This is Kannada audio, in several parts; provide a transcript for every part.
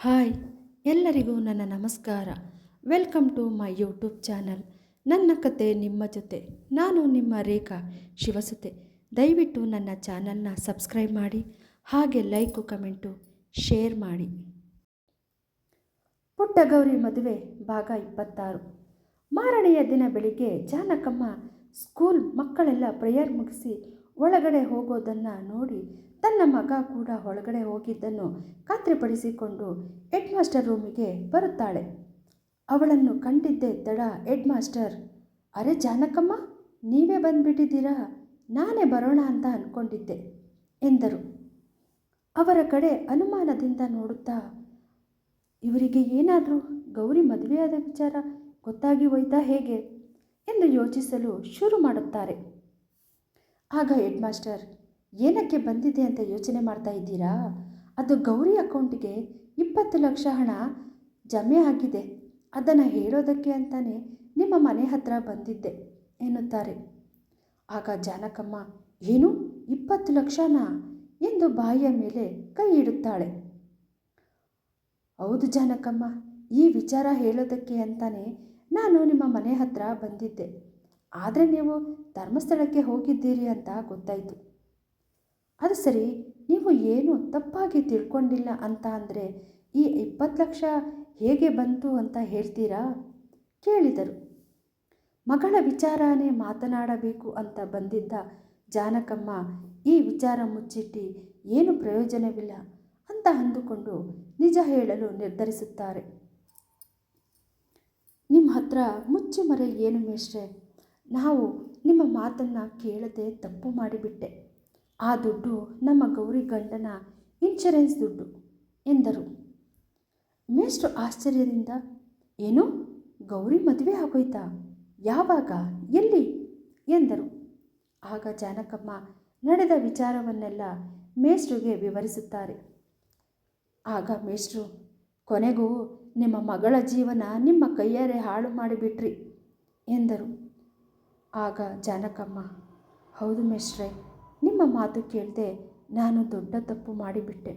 ಹಾಯ್, ಎಲ್ಲರಿಗೂ ನನ್ನ ನಮಸ್ಕಾರ. Welcome to my YouTube channel. ನನ್ನ ಕತೆ ನಿಮ್ಮ ಜೊತೆ, ನಾನು ನಿಮ್ಮ ರೇಖಾ ಶಿವಸುತೆ. ದಯವಿಟ್ಟು ನನ್ನ ಚಾನಲ್ನ ಸಬ್ಸ್ಕ್ರೈಬ್ ಮಾಡಿ, ಹಾಗೆ ಲೈಕು, ಕಮೆಂಟು, ಶೇರ್ ಮಾಡಿ. ಪುಟ್ಟಗೌರಿ ಮದುವೆ ಭಾಗ ಇಪ್ಪತ್ತಾರು. ಮಾರನೆಯ ದಿನ ಬೆಳಿಗ್ಗೆ ಜಾನಕಮ್ಮ ಸ್ಕೂಲ್ ಮಕ್ಕಳೆಲ್ಲ ಪ್ರೇಯರ್ ಮುಗಿಸಿ ಒಳಗಡೆ ಹೋಗೋದನ್ನು ನೋಡಿ ತನ್ನ ಮಗ ಕೂಡ ಒಳಗಡೆ ಹೋಗಿದ್ದನ್ನು ಖಾತ್ರಿಪಡಿಸಿಕೊಂಡು ಹೆಡ್ ಮಾಸ್ಟರ್ ರೂಮಿಗೆ ಬರುತ್ತಾಳೆ. ಅವಳನ್ನು ಕಂಡಿದ್ದೇ ತಡ ಹೆಡ್ ಮಾಸ್ಟರ್ ಅರೆ ಜಾನಕಮ್ಮ, ನೀವೇ ಬಂದುಬಿಟ್ಟಿದ್ದೀರಾ? ನಾನೇ ಬರೋಣ ಅಂತ ಅಂದ್ಕೊಂಡಿದ್ದೆ ಎಂದರು. ಅವರ ಕಡೆ ಅನುಮಾನದಿಂದ ನೋಡುತ್ತಾ, ಇವರಿಗೆ ಏನಾದರೂ ಗೌರಿ ಮದುವೆಯಾದ ವಿಚಾರ ಗೊತ್ತಾಗಿ ಹೋಯ್ತಾ ಹೇಗೆ? ಎಂದು ಯೋಚಿಸಲು ಶುರು ಮಾಡುತ್ತಾರೆ. ಆಗ ಹೆಡ್ ಮಾಸ್ಟರ್ ಏನಕ್ಕೆ ಬಂದಿದೆ ಅಂತ ಯೋಚನೆ ಮಾಡ್ತಾ ಇದ್ದೀರಾ? ಅದು ಗೌರಿ ಅಕೌಂಟಿಗೆ ಇಪ್ಪತ್ತು ಲಕ್ಷ ಹಣ ಜಮೆ ಆಗಿದೆ. ಅದನ್ನು ಹೇಳೋದಕ್ಕೆ ಅಂತಲೇ ನಿಮ್ಮ ಮನೆ ಹತ್ರ ಬಂದಿದ್ದೆ ಎನ್ನುತ್ತಾರೆ. ಆಗ ಜಾನಕಮ್ಮ, ಏನು? ಇಪ್ಪತ್ತು ಲಕ್ಷನಾ? ಎಂದು ಬಾಯಿಯ ಮೇಲೆ ಕೈ ಇಡುತ್ತಾಳೆ. ಹೌದು ಜಾನಕಮ್ಮ, ಈ ವಿಚಾರ ಹೇಳೋದಕ್ಕೆ ಅಂತಲೇ ನಾನು ನಿಮ್ಮ ಮನೆ ಹತ್ರ ಬಂದಿದ್ದೆ. ಆದರೆ ನೀವು ಧರ್ಮಸ್ಥಳಕ್ಕೆ ಹೋಗಿದ್ದೀರಿ ಅಂತ ಗೊತ್ತಾಯಿತು. ಅದು ಸರಿ, ನೀವು ಏನು ತಪ್ಪಾಗಿ ತಿಳ್ಕೊಂಡಿಲ್ಲ ಅಂತ ಅಂದರೆ ಈ ಇಪ್ಪತ್ತು ಲಕ್ಷ ಹೇಗೆ ಬಂತು ಅಂತ ಹೇಳ್ತೀರಾ? ಕೇಳಿದರು. ಮಗಳ ವಿಚಾರನೇ ಮಾತನಾಡಬೇಕು ಅಂತ ಬಂದಿದ್ದ ಜಾನಕಮ್ಮ ಈ ವಿಚಾರ ಮುಚ್ಚಿಟ್ಟು, ಏನು ಪ್ರಯೋಜನವಿಲ್ಲ ಅಂತ ಅಂದುಕೊಂಡು ನಿಜ ಹೇಳಲು ನಿರ್ಧರಿಸುತ್ತಾರೆ. ನಿಮ್ಮ ಹತ್ರ ಮುಚ್ಚು ಮರೆ ಏನು ಮೇಷ್ಟ್ರೆ? ನಾವು ನಿಮ್ಮ ಮಾತನ್ನು ಕೇಳದೆ ತಪ್ಪು ಮಾಡಿಬಿಟ್ಟೆ. ಆ ದುಡ್ಡು ನಮ್ಮ ಗೌರಿ ಗಂಡನ ಇನ್ಶೂರೆನ್ಸ್ ದುಡ್ಡು ಎಂದರು. ಮೇಷ್ಟ್ರು ಆಶ್ಚರ್ಯದಿಂದ, ಏನು? ಗೌರಿ ಮದುವೆ ಆಗೋಯ್ತಾ? ಯಾವಾಗ? ಎಲ್ಲಿ? ಎಂದರು. ಆಗ ಜಾನಕಮ್ಮ ನಡೆದ ವಿಚಾರವನ್ನೆಲ್ಲ ಮೇಷ್ಟ್ರಿಗೆ ವಿವರಿಸುತ್ತಾರೆ. ಆಗ ಮೇಷ್ಟ್ರು, ಕೊನೆಗೂ ನಿಮ್ಮ ಮಗಳ ಜೀವನ ನಿಮ್ಮ ಕೈಯಾರೆ ಹಾಳು ಮಾಡಿಬಿಟ್ರಿ ಎಂದರು. ಆಗ ಜಾನಕಮ್ಮ, ಹೌದು ಮೇಷ್ಟ್ರೆ, ನಿಮ್ಮ ಮಾತು ಕೇಳದೆ ನಾನು ದೊಡ್ಡ ತಪ್ಪು ಮಾಡಿಬಿಟ್ಟೆ.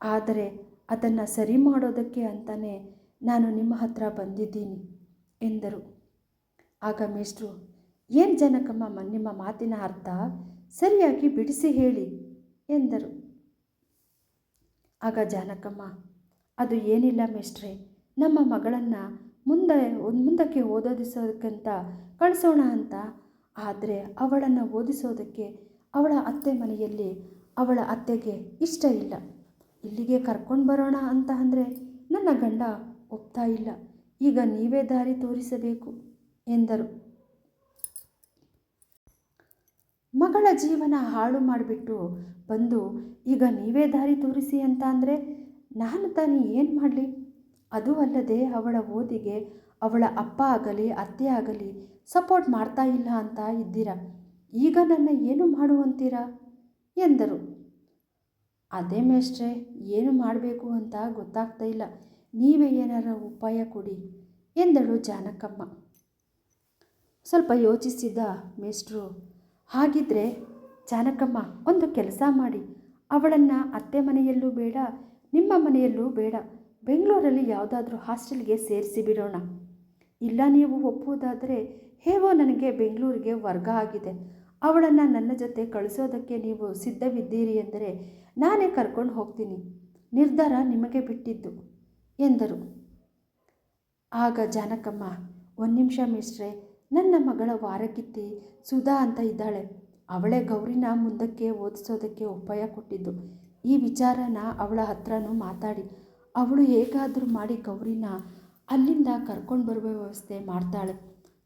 ಆದರೆ ಅದನ್ನು ಸರಿ ಮಾಡೋದಕ್ಕೆ ಅಂತಲೇ ನಾನು ನಿಮ್ಮ ಹತ್ರ ಬಂದಿದ್ದೀನಿ ಎಂದರು. ಆಗ ಮೇಷ್ಟ್ರು, ಏನು ಜನಕಮ್ಮ ನಿಮ್ಮ ಮಾತಿನ ಅರ್ಥ? ಸರಿಯಾಗಿ ಬಿಡಿಸಿ ಹೇಳಿ ಎಂದರು. ಆಗ ಜಾನಕಮ್ಮ, ಅದು ಏನಿಲ್ಲ ಮೇಷ್ಟ್ರೆ, ನಮ್ಮ ಮಗಳನ್ನು ಮುಂದೆ, ಮುಂದಕ್ಕೆ ಓದೋದಿಸೋದಕ್ಕಂತ ಕಳಿಸೋಣ ಅಂತ. ಆದರೆ ಅವಳನ್ನು ಓದಿಸೋದಕ್ಕೆ ಅವಳ ಅತ್ತೆ ಮನೆಯಲ್ಲಿ ಅವಳ ಅತ್ತೆಗೆ ಇಷ್ಟ ಇಲ್ಲ. ಇಲ್ಲಿಗೆ ಕರ್ಕೊಂಡು ಬರೋಣ ಅಂತ ಅಂದರೆ ನನ್ನ ಗಂಡ ಒಪ್ತಾ ಇಲ್ಲ. ಈಗ ನೀವೇ ದಾರಿ ತೋರಿಸಬೇಕು ಎಂದರು. ಮಗಳ ಜೀವನ ಹಾಳು ಮಾಡಿಬಿಟ್ಟು ಬಂದು, ಈಗ ನೀವೇ ದಾರಿ ತೋರಿಸಿ ಅಂತ ಅಂದರೆ ನಾನು ತಾನೇ ಏನು ಮಾಡಲಿ? ಅದು ಅಲ್ಲದೆ ಅವಳ ಓದಿಗೆ ಅವಳ ಅಪ್ಪ ಆಗಲಿ, ಅತ್ತೆ ಆಗಲಿ ಸಪೋರ್ಟ್ ಮಾಡ್ತಾ ಇಲ್ಲ ಅಂತ ಇದ್ದೀರ? ಈಗ ನನ್ನ ಏನು ಮಾಡುವಂತೀರಾ? ಎಂದರು. ಅದೇ ಮೇಷ್ಟ್ರೆ, ಏನು ಮಾಡಬೇಕು ಅಂತ ಗೊತ್ತಾಗ್ತಾ ಇಲ್ಲ. ನೀವೇ ಏನಾರ ಉಪಾಯ ಕೊಡಿ, ಎಂದಳು ಜಾನಕಮ್ಮ. ಸ್ವಲ್ಪ ಯೋಚಿಸಿದ ಮೇಷ್ಟ್ರು, ಹಾಗಿದ್ರೆ ಜಾನಕಮ್ಮ, ಒಂದು ಕೆಲಸ ಮಾಡಿ. ಅವಳನ್ನು ಅತ್ತೆ ಮನೆಯಲ್ಲೂ ಬೇಡ, ನಿಮ್ಮ ಮನೆಯಲ್ಲೂ ಬೇಡ. ಬೆಂಗಳೂರಲ್ಲಿ ಯಾವುದಾದ್ರೂ ಹಾಸ್ಟೆಲ್ಗೆ ಸೇರಿಸಿ ಬಿಡೋಣ. ಇಲ್ಲ ನೀವು ಒಪ್ಪುವುದಾದರೆ ಹೇಗೋ ನನಗೆ ಬೆಂಗಳೂರಿಗೆ ವರ್ಗ ಆಗಿದೆ. ಅವಳನ್ನು ನನ್ನ ಜೊತೆ ಕಳಿಸೋದಕ್ಕೆ ನೀವು ಸಿದ್ಧವಿದ್ದೀರಿ ಎಂದರೆ ನಾನೇ ಕರ್ಕೊಂಡು ಹೋಗ್ತೀನಿ. ನಿರ್ಧಾರ ನಿಮಗೆ ಬಿಟ್ಟಿದ್ದು, ಎಂದರು. ಆಗ ಜಾನಕಮ್ಮ, ಒಂದು ನಿಮಿಷ ಮಿಸ್ಟ್ರೆ ನನ್ನ ಮಗಳ ವಾರಕಿತ್ತಿ ಸುಧಾ ಅಂತ ಇದ್ದಾಳೆ. ಅವಳೇ ಗೌರಿನ ಮುಂದಕ್ಕೆ ಓದಿಸೋದಕ್ಕೆ ಉಪಾಯ ಕೊಟ್ಟಿದ್ದು. ಈ ವಿಚಾರನ ಅವಳ ಹತ್ರನೂ ಮಾತಾಡಿ ಅವಳು ಹೇಗಾದರೂ ಮಾಡಿ ಗೌರಿನ ಅಲ್ಲಿಂದ ಕರ್ಕೊಂಡು ಬರುವ ವ್ಯವಸ್ಥೆ ಮಾಡ್ತಾಳೆ.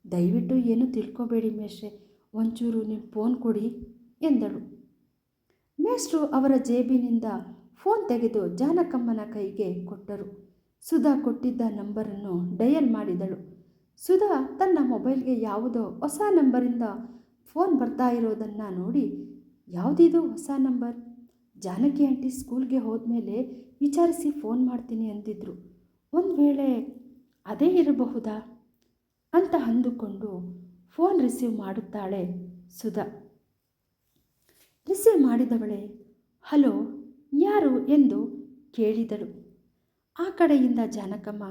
ದಯವಿಟ್ಟು ಏನೂ ತಿಳ್ಕೊಬೇಡಿ ಮೇಷ್ಟ್ರೆ, ಒಂಚೂರು ನಿಮ್ಮ ಫೋನ್ ಕೊಡಿ ಎಂದಳು. ಮೇಷ್ಟ್ರು ಅವರ ಜೇಬಿನಿಂದ ಫೋನ್ ತೆಗೆದು ಜಾನಕಮ್ಮನ ಕೈಗೆ ಕೊಟ್ಟರು. ಸುಧಾ ಕೊಟ್ಟಿದ್ದ ನಂಬರನ್ನು ಡಯಲ್ ಮಾಡಿದಳು. ಸುಧಾ ತನ್ನ ಮೊಬೈಲ್ಗೆ ಯಾವುದೋ ಹೊಸ ನಂಬರಿಂದ ಫೋನ್ ಬರ್ತಾ ಇರೋದನ್ನು ನೋಡಿ, ಯಾವುದಿದು ಹೊಸ ನಂಬರ್? ಜಾನಕಿ ಆಂಟಿ ಸ್ಕೂಲ್ಗೆ ಹೋದ್ಮೇಲೆ ವಿಚಾರಿಸಿ ಫೋನ್ ಮಾಡ್ತೀನಿ ಅಂದಿದ್ರು. ಒಂದು ವೇಳೆ ಅದೇ ಇರಬಹುದಾ? ಅಂತ ಅಂದುಕೊಂಡು ಫೋನ್ ರಿಸೀವ್ ಮಾಡುತ್ತಾಳೆ ಸುಧಾ. ರಿಸೀವ್ ಮಾಡಿದವಳೆ, ಹಲೋ, ಯಾರು? ಎಂದು ಕೇಳಿದಳು. ಆ ಕಡೆಯಿಂದ ಜಾನಕಮ್ಮ,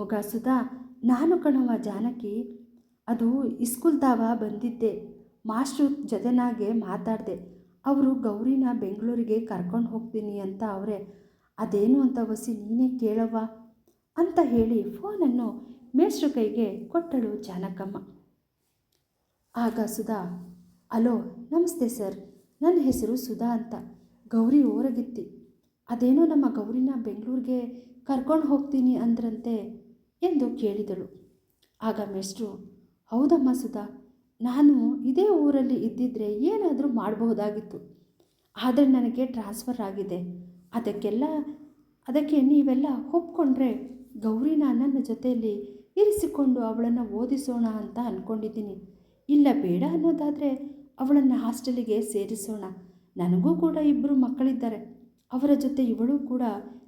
ಮಗ ಸುಧಾ, ನಾನು ಕಣವ ಜಾನಕಿ, ಅದು ಇಸ್ಕೂಲ್ದಾವ ಬಂದಿದ್ದೆ. ಮಾಸ್ಟ್ರು ಜೊತೆನಾಗೆ ಮಾತಾಡಿದೆ. ಅವರು ಗೌರಿನ ಬೆಂಗಳೂರಿಗೆ ಕರ್ಕೊಂಡು ಹೋಗ್ತೀನಿ ಅಂತ ಅವರೇ, ಅದೇನು ಅಂತ ವಸಿ ನೀನೇ ಕೇಳವ್ವ? ಅಂತ ಹೇಳಿ ಫೋನನ್ನು ಮೇಷ್ಟ್ರ ಕೈಗೆ ಕೊಟ್ಟಳು ಜಾನಕಮ್ಮ. ಆಗ ಸುಧಾ, ಅಲೋ, ನಮಸ್ತೆ ಸರ್, ನನ್ನ ಹೆಸರು ಸುಧಾ ಅಂತ. ಗೌರಿ ಓರಗಿತ್ತಿ. ಅದೇನೋ ನಮ್ಮ ಗೌರಿನ ಬೆಂಗಳೂರಿಗೆ ಕರ್ಕೊಂಡು ಹೋಗ್ತೀನಿ ಅಂದ್ರಂತೆ ಎಂದು ಕೇಳಿದಳು. ಆಗ ಮೇಷ್ಟ್ರು, ಹೌದಮ್ಮ ಸುಧಾ ನಾನು ಇದೇ ಊರಲ್ಲಿ ಇದ್ದಿದ್ದರೆ ಏನಾದರೂ ಮಾಡಬಹುದಾಗಿತ್ತು. ಆದರೆ ನನಗೆ ಟ್ರಾನ್ಸ್ಫರ್ ಆಗಿದೆ. ಅದಕ್ಕೆಲ್ಲ, ಅದಕ್ಕೆ ನೀವೆಲ್ಲ ಒಪ್ಕೊಂಡ್ರೆ ಗೌರಿನ ನನ್ನ ಜೊತೆಯಲ್ಲಿ ಇರಿಸಿಕೊಂಡು ಅವಳನ್ನು ಓದಿಸೋಣ ಅಂತ ಅಂದ್ಕೊಂಡಿದ್ದೀನಿ ಇಲ್ಲ ಬೇಡ ಅನ್ನೋದಾದರೆ ಅವಳನ್ನು ಹಾಸ್ಟೆಲಿಗೆ ಸೇರಿಸೋಣ. ನನಗೂ ಕೂಡ ಇಬ್ಬರು ಮಕ್ಕಳಿದ್ದಾರೆ. ಅವರ ಜೊತೆ ಇವಳು ಕೂಡ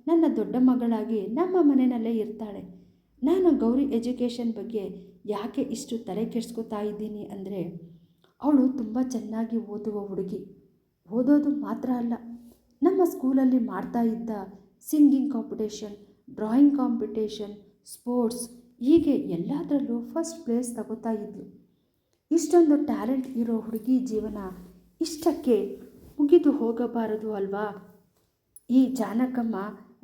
ನನ್ನ ದೊಡ್ಡ ಮಗಳಾಗಿ ನಮ್ಮ ಮನೆಯಲ್ಲೇ ಇರ್ತಾಳೆ. ನಾನು ಗೌರಿ ಎಜುಕೇಷನ್ ಬಗ್ಗೆ ಯಾಕೆ ಇಷ್ಟು ತಲೆ ಕೆಡಿಸ್ಕೊತಾ ಇದ್ದೀನಿ ಅಂದರೆ ಅವಳು ತುಂಬ ಚೆನ್ನಾಗಿ ಓದುವ ಹುಡುಗಿ. ಓದೋದು ಮಾತ್ರ ಅಲ್ಲ, ನಮ್ಮ ಸ್ಕೂಲಲ್ಲಿ ಮಾಡ್ತಾ ಇದ್ದ singing competition, drawing competition, sports ಹೀಗೆ ಎಲ್ಲದರಲ್ಲೂ ಫಸ್ಟ್ ಪ್ಲೇಸ್ ತಗೋತಾ ಇದ್ಲು. ಇಷ್ಟೊಂದು ಟ್ಯಾಲೆಂಟ್ ಇರೋ ಹುಡುಗಿ ಜೀವನ ಇಷ್ಟಕ್ಕೆ ಮುಗಿದು ಹೋಗಬಾರದು ಅಲ್ವಾ? ಈ ಜಾನಕಮ್ಮ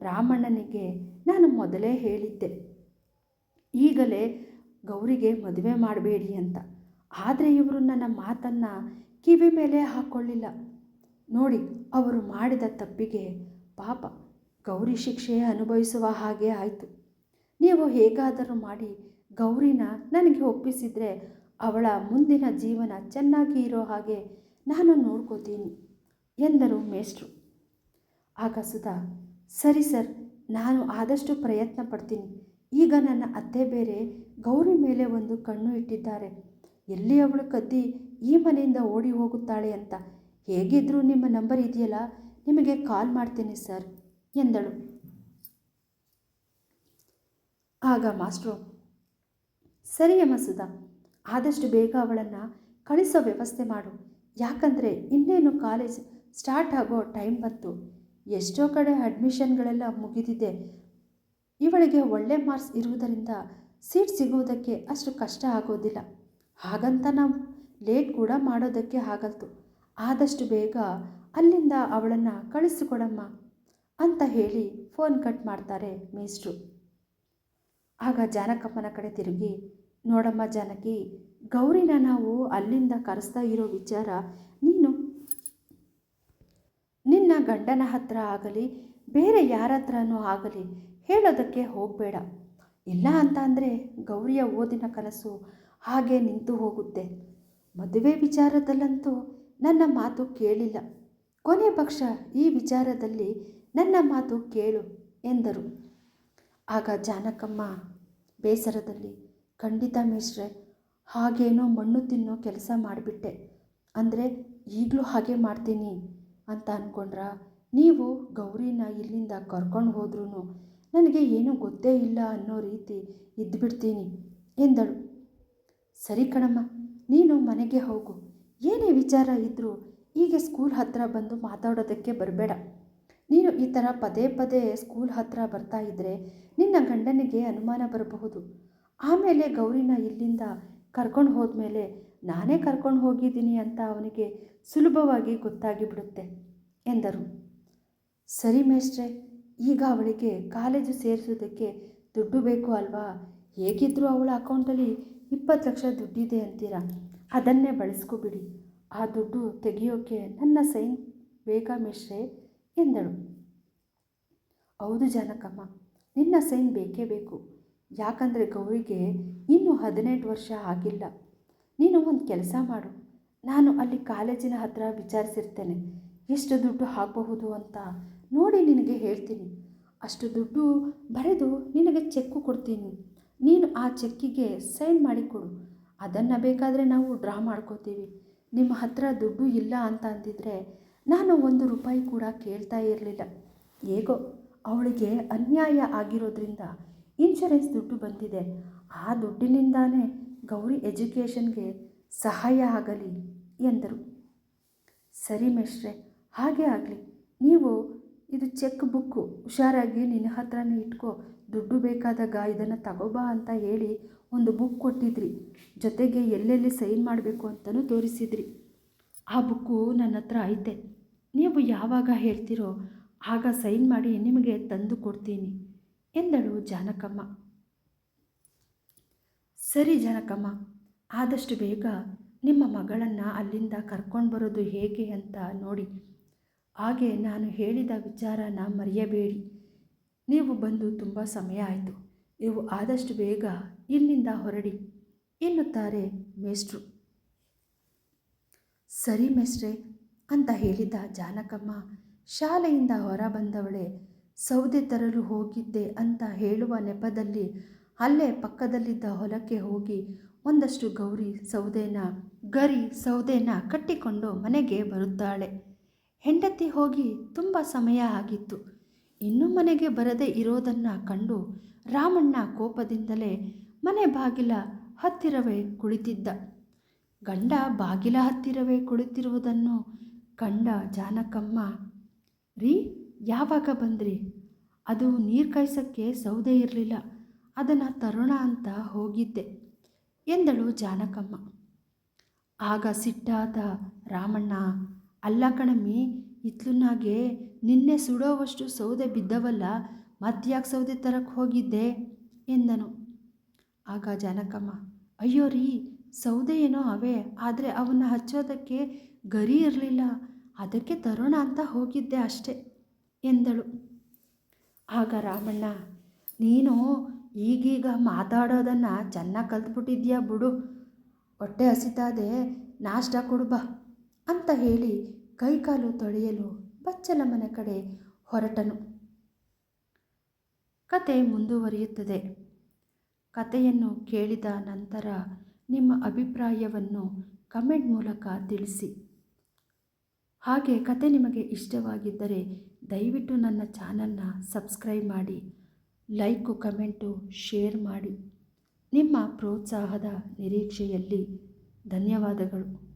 ರಾಮಣ್ಣನಿಗೆ ನಾನು ಮೊದಲೇ ಹೇಳಿದ್ದೆ. ಈಗಲೇ ಗೌರಿಗೆ ಮದುವೆ ಮಾಡಬೇಡಿ ಅಂತ. ಆದರೆ ಇವರು ನನ್ನ ಮಾತನ್ನು ಕಿವಿ ಮೇಲೆ ಹಾಕ್ಕೊಳ್ಳಿಲ್ಲ ನೋಡಿ, ಅವರು ಮಾಡಿದ ತಪ್ಪಿಗೆ ಪಾಪ ಗೌರಿ ಶಿಕ್ಷೆ ಅನುಭವಿಸುವ ಹಾಗೆ ಆಯಿತು. ನೀವು ಹೇಗಾದರೂ ಮಾಡಿ ಗೌರಿನ ನನಗೆ ಒಪ್ಪಿಸಿದರೆ ಅವಳ ಮುಂದಿನ ಜೀವನ ಚೆನ್ನಾಗಿ ಇರೋ ಹಾಗೆ ನಾನು ನೋಡ್ಕೋತೀನಿ ಎಂದರು ಮೇಷ್ಟ್ರು. ಆಗ ಸುಧಾ, ಸರಿ ಸರ್, ನಾನು ಆದಷ್ಟು ಪ್ರಯತ್ನ ಪಡ್ತೀನಿ. ಈಗ ನನ್ನ ಅತ್ತೆ ಬೇರೆ ಗೌರಿ ಮೇಲೆ ಒಂದು ಕಣ್ಣು ಇಟ್ಟಿದ್ದಾರೆ. ಎಲ್ಲಿ ಅವಳು ಕದ್ದಿ ಈ ಮನೆಯಿಂದ ಓಡಿ ಹೋಗುತ್ತಾಳೆ ಅಂತ? ಹೇಗಿದ್ದರೂ ನಿಮ್ಮ ನಂಬರ್ ಇದೆಯಲ್ಲ? ನಿಮಗೆ ಕಾಲ್ ಮಾಡ್ತೀನಿ ಸರ್, ಎಂದಳು. ಆಗ ಮಾಸ್ಟ್ರು ಸರಿಯಮ್ಮ ಸುಧಾ, ಆದಷ್ಟು ಬೇಗ ಅವಳನ್ನು ಕಳಿಸೋ ವ್ಯವಸ್ಥೆ ಮಾಡು. ಯಾಕಂದರೆ ಇನ್ನೇನು ಕಾಲೇಜ್ ಸ್ಟಾರ್ಟ್ ಆಗೋ ಟೈಮ್ ಬಂತು. ಎಷ್ಟೋ ಕಡೆ ಅಡ್ಮಿಷನ್ಗಳೆಲ್ಲ ಮುಗಿದಿದೆ. ಇವಳಿಗೆ ಒಳ್ಳೆ ಮಾರ್ಕ್ಸ್ ಇರುವುದರಿಂದ ಸೀಟ್ ಸಿಗುವುದಕ್ಕೆ ಅಷ್ಟು ಕಷ್ಟ ಆಗೋದಿಲ್ಲ. ಹಾಗಂತ ನಾವು ಲೇಟ್ ಕೂಡ ಮಾಡೋದಕ್ಕೆ ಆಗಲ್ತು. ಆದಷ್ಟು ಬೇಗ ಅಲ್ಲಿಂದ ಅವಳನ್ನು ಕಳಿಸಿಕೊಡಮ್ಮ ಅಂತ ಹೇಳಿ ಫೋನ್ ಕಟ್ ಮಾಡ್ತಾರೆ ಮೇಸ್ಟ್ರು ಆಗ ಜಾನಕಮ್ಮನ ಕಡೆ ತಿರುಗಿ, ನೋಡಮ್ಮ ಜಾನಕಿ, ಗೌರಿನ ನಾವು ಅಲ್ಲಿಂದ ಕರೆಸ್ತಾ ಇರೋ ವಿಚಾರ ನೀನು? ನಿನ್ನ ಗಂಡನ ಹತ್ರ ಆಗಲಿ, ಬೇರೆ ಯಾರ ಹತ್ರನೂ ಆಗಲಿ ಹೇಳೋದಕ್ಕೆ ಹೋಗಬೇಡ. ಇಲ್ಲ ಅಂತ ಅಂದರೆ ಗೌರಿಯ ಓದಿನ ಕನಸು ಹಾಗೆ ನಿಂತು ಹೋಗುತ್ತೆ. ಮದುವೆ ವಿಚಾರದಲ್ಲಂತೂ ನನ್ನ ಮಾತು ಕೇಳಿಲ್ಲ. ಕೊನೆ ಪಕ್ಷ ಈ ವಿಚಾರದಲ್ಲಿ ನನ್ನ ಮಾತು ಕೇಳು ಎಂದರು. ಆಗ ಜಾನಕಮ್ಮ ಬೇಸರದಲ್ಲಿ, ಖಂಡಿತ ಮೇಷ್ಟ್ರೆ, ಹಾಗೇನೋ ಮಣ್ಣು ತಿನ್ನೋ ಕೆಲಸ ಮಾಡಿಬಿಟ್ಟೆ. ಅಂದರೆ ಈಗಲೂ ಹಾಗೆ ಮಾಡ್ತೀನಿ. ಅಂತ ಅಂದ್ಕೊಂಡ್ರ ನೀವು ಗೌರಿನ ಇಲ್ಲಿಂದ ಕರ್ಕೊಂಡು ಹೋದ್ರೂ ನನಗೆ ಏನೂ ಗೊತ್ತೇ ಇಲ್ಲ ಅನ್ನೋ ರೀತಿ ಇದ್ದುಬಿಡ್ತೀನಿ ಎಂದಳು. ಸರಿ ಕಣಮ್ಮ, ನೀನು ಮನೆಗೆ ಹೋಗು. ಏನೇ ವಿಚಾರ ಇದ್ದರೂ ಈಗ ಸ್ಕೂಲ್ ಹತ್ತಿರ ಬಂದು ಮಾತಾಡೋದಕ್ಕೆ ಬರಬೇಡ. ನೀನು ಈ ಥರ ಪದೇ ಪದೇ ಸ್ಕೂಲ್ ಹತ್ತಿರ ಬರ್ತಾ ಇದ್ದರೆ ನಿನ್ನ ಗಂಡನಿಗೆ ಅನುಮಾನ ಬರಬಹುದು. ಆಮೇಲೆ ಗೌರಿನ ಇಲ್ಲಿಂದ ಕರ್ಕೊಂಡು ಹೋದ್ಮೇಲೆ ನಾನೇ ಕರ್ಕೊಂಡು ಹೋಗಿದ್ದೀನಿ ಅಂತ ಅವನಿಗೆ ಸುಲಭವಾಗಿ ಗೊತ್ತಾಗಿಬಿಡುತ್ತೆ ಎಂದರು. ಸರಿ ಮೇಷ್ಟ್ರೆ ಈಗ ಅವಳಿಗೆ ಕಾಲೇಜು ಸೇರಿಸೋದಕ್ಕೆ ದುಡ್ಡು ಬೇಕು ಅಲ್ವಾ? ಹೇಗಿದ್ದರೂ ಅವಳ ಅಕೌಂಟಲ್ಲಿ ಇಪ್ಪತ್ತು ಲಕ್ಷ ದುಡ್ಡಿದೆ ಅಂತೀರಾ? ಅದನ್ನೇ ಬಳಸ್ಕೊಬಿಡಿ. ಆ ದುಡ್ಡು ತೆಗೆಯೋಕ್ಕೆ ನನ್ನ ಸೈನ್ ಬೇಗ ಮಿಶ್ರೆ ಎಂದಳು. ಹೌದು ಜಾನಕಮ್ಮ, ನಿನ್ನ ಸೈನ್ ಬೇಕೇ ಬೇಕು. ಯಾಕಂದರೆ ಗೌರಿಗೆ ಇನ್ನೂ ಹದಿನೆಂಟು ವರ್ಷ ಆಗಿಲ್ಲ. ನೀನು ಒಂದು ಕೆಲಸ ಮಾಡು. ನಾನು ಅಲ್ಲಿ ಕಾಲೇಜಿನ ಹತ್ರ ವಿಚಾರಿಸಿರ್ತೇನೆ. ಎಷ್ಟು ದುಡ್ಡು ಹಾಕಬಹುದು ಅಂತ ನೋಡಿ ನಿನಗೆ ಹೇಳ್ತೀನಿ. ಅಷ್ಟು ದುಡ್ಡು ಬರೆದು ನಿನಗೆ ಚೆಕ್ಕು ಕೊಡ್ತೀನಿ. ನೀನು ಆ ಚೆಕ್ಕಿಗೆ ಸೈನ್ ಮಾಡಿ ಕೊಡು. ಅದನ್ನು ಬೇಕಾದರೆ ನಾವು ಡ್ರಾ ಮಾಡ್ಕೋತೀವಿ. ನಿಮ್ಮ ಹತ್ರ ದುಡ್ಡು ಇಲ್ಲ ಅಂತ ಅಂದಿದ್ರೆ ನಾನು ಒಂದು ರೂಪಾಯಿ ಕೂಡ ಕೇಳ್ತಾ ಇರಲಿಲ್ಲ. ಹೇಗೋ, ಅವಳಿಗೆ ಅನ್ಯಾಯ ಆಗಿರೋದ್ರಿಂದ ಇನ್ಶೂರೆನ್ಸ್ ದುಡ್ಡು ಬಂದಿದೆ. ಆ ದುಡ್ಡಿನಿಂದಾನೇ ಗೌರಿ ಎಜುಕೇಷನ್ಗೆ ಸಹಾಯ ಆಗಲಿ ಎಂದರು. ಸರಿ ಮೇಷ್ರೆ ಹಾಗೆ ಆಗಲಿ. ನೀವು ಇದು ಚೆಕ್ ಬುಕ್ಕು. ಹುಷಾರಾಗಿ ನಿನ್ನ ಹತ್ರನೇ ಇಟ್ಕೋ. ದುಡ್ಡು ಬೇಕಾದಾಗ ಇದನ್ನು ತಗೋಬಾ ಅಂತ ಹೇಳಿ ಒಂದು ಬುಕ್ ಕೊಟ್ಟಿದ್ರಿ. ಜೊತೆಗೆ ಎಲ್ಲೆಲ್ಲಿ ಸೈನ್ ಮಾಡಬೇಕು ಅಂತಲೂ ತೋರಿಸಿದ್ರಿ. ಆ ಬುಕ್ಕು ನನ್ನ ಹತ್ರ ಐತೆ. ನೀವು ಯಾವಾಗ ಹೇಳ್ತೀರೋ ಆಗ ಸೈನ್ ಮಾಡಿ ನಿಮಗೆ ತಂದು ಕೊಡ್ತೀನಿ ಎಂದಳು ಜಾನಕಮ್ಮ. ಸರಿ ಜಾನಕಮ್ಮ, ಆದಷ್ಟು ಬೇಗ ನಿಮ್ಮ ಮಗಳನ್ನು ಅಲ್ಲಿಂದ ಕರ್ಕೊಂಡು ಬರೋದು ಹೇಗೆ ಅಂತ ನೋಡಿ ಹಾಗೆ ನಾನು ಹೇಳಿದ ವಿಚಾರನ ಮರೆಯಬೇಡಿ. ನೀವು ಬಂದು ತುಂಬ ಸಮಯ ಆಯಿತು. ನೀವು ಆದಷ್ಟು ಬೇಗ ಇಲ್ಲಿಂದ ಹೊರಡಿ, ಎನ್ನುತ್ತಾರೆ ಮೇಷ್ಟ್ರು. ಸರಿ ಮೇಷ್ಟ್ರೆ, ಅಂತ ಹೇಳಿದ ಜಾನಕಮ್ಮ, ಶಾಲೆಯಿಂದ ಹೊರ ಬಂದವಳೆ ಸೌದೆ ತರಲು ಹೋಗಿದ್ದೆ ಅಂತ ಹೇಳುವ ನೆಪದಲ್ಲಿ, ಅಲ್ಲೇ ಪಕ್ಕದಲ್ಲಿದ್ದ ಹೊಲಕ್ಕೆ ಹೋಗಿ ಒಂದಷ್ಟು ಗೌರಿ ಸೌದೆನ, ಗರಿ ಸೌದೆನ ಕಟ್ಟಿಕೊಂಡು ಮನೆಗೆ ಬರುತ್ತಾಳೆ. ಹೆಂಡತಿ ಹೋಗಿ ತುಂಬ ಸಮಯ ಆಗಿತ್ತು. ಇನ್ನೂ ಮನೆಗೆ ಬರದೇ ಇರೋದನ್ನು ಕಂಡು ರಾಮಣ್ಣ ಕೋಪದಿಂದಲೇ ಮನೆ ಬಾಗಿಲ ಹತ್ತಿರವೇ ಕುಳಿತಿದ್ದ. ಗಂಡ ಬಾಗಿಲ ಹತ್ತಿರವೇ ಕುಳಿತಿರುವುದನ್ನು ಕಂಡ ಜಾನಕಮ್ಮ, ರೀ, ಯಾವಾಗ ಬಂದ್ರಿ? ಅದು ನೀರು ಕಾಯಿಸೋಕ್ಕೆ ಸೌದೆ ಇರಲಿಲ್ಲ. ಅದನ್ನು ತರೋಣ ಅಂತ ಹೋಗಿದ್ದೆ ಎಂದಳು ಜಾನಕಮ್ಮ. ಆಗ ಸಿಟ್ಟಾದ ರಾಮಣ್ಣ ಅಲ್ಲ ಕಣಮ್ಮಿ ಇತ್ಲುನಾಗೆ ನಿನ್ನೆ ಸುಡೋವಷ್ಟು ಸೌದೆ ಬಿದ್ದವಲ್ಲ ಮತ್ತ್ಯಾಕೆ ಸೌದೆ ತರಕ್ಕೆ ಹೋಗಿದ್ದೆ ಎಂದನು. ಆಗ ಜಾನಕಮ್ಮ, ಅಯ್ಯೋ ರೀ, ಸೌದೆ ಏನೋ ಅವೇ, ಆದರೆ ಅವನ್ನ ಹಚ್ಚೋದಕ್ಕೆ ಗರಿ ಇರಲಿಲ್ಲ, ಅದಕ್ಕೆ ತರೋಣ ಅಂತ ಹೋಗಿದ್ದೆ ಅಷ್ಟೆ ಎಂದಳು. ಆಗ ರಾಮಣ್ಣ, ನೀನು ಈಗೀಗ ಮಾತಾಡೋದನ್ನು ಚೆನ್ನಾಗಿ ಕಲ್ತ್ಬಿಟ್ಟಿದ್ಯಾ ಬಿಡು, ಹೊಟ್ಟೆ ಹಸಿತಾದೆ ನಾಷ್ಟ ಕೊಡು ಬಾ. ಅಂತ ಹೇಳಿ ಕೈಕಾಲು ತೊಳೆಯಲು ಬಚ್ಚಲ ಮನೆ ಕಡೆ ಹೊರಟನು. ಕತೆ ಮುಂದುವರಿಯುತ್ತದೆ. ಕತೆಯನ್ನು ಕೇಳಿದ ನಂತರ ನಿಮ್ಮ ಅಭಿಪ್ರಾಯವನ್ನು ಕಮೆಂಟ್ ಮೂಲಕ ತಿಳಿಸಿ. ಹಾಗೆ ಕತೆ ನಿಮಗೆ ಇಷ್ಟವಾಗಿದ್ದರೆ ದಯವಿಟ್ಟು ನನ್ನ ಚಾನಲ್ನ ಸಬ್ಸ್ಕ್ರೈಬ್ ಮಾಡಿ, ಲೈಕು, ಕಮೆಂಟು, ಶೇರ್ ಮಾಡಿ. ನಿಮ್ಮ ಪ್ರೋತ್ಸಾಹದ ನಿರೀಕ್ಷೆಯಲ್ಲಿ ಧನ್ಯವಾದಗಳು.